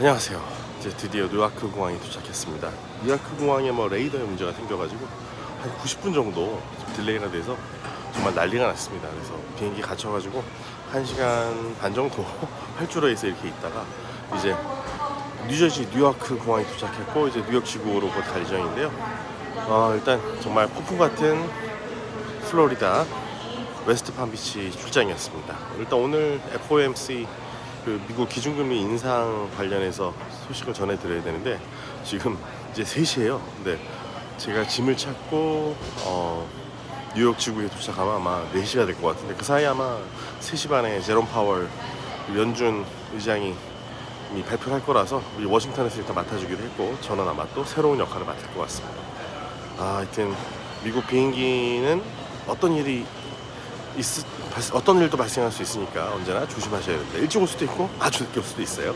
안녕하세요. 이제 드디어 뉴아크 공항에 도착했습니다. 뉴아크 공항에 뭐 레이더에 문제가 생겨가지고 한 90분 정도 딜레이가 돼서 정말 난리가 났습니다. 그래서 비행기 갇혀가지고 1시간 반 정도 활주로에서 이렇게 있다가 이제 뉴저지 뉴아크 공항에 도착했고 이제 뉴욕 지구로 곧갈 예정인데요. 어, 일단 정말 폭풍 같은 플로리다 웨스트 palm비치 출장이었습니다. 일단 오늘 FOMC 그 미국 기준금리 인상 관련해서 소식을 전해드려야 되는데 지금 이제 3시예요. 근데 제가 짐을 찾고 어, 뉴욕 지구에 도착하면 아마 4시가 될 것 같은데 그 사이 아마 3시 반에 제롬 파월 그 연준 의장이 이미 발표를 할 거라서 우리 워싱턴에서 일단 맡아주기로 했고 저는 아마 또 새로운 역할을 맡을 것 같습니다. 아, 하여튼 미국 비행기는 어떤 일이 있, 발- 어떤 일도 발생할 수 있으니까 언제나 조심하셔야 됩니다. 일찍 올 수도 있고 아주 늦게 올 수도 있어요.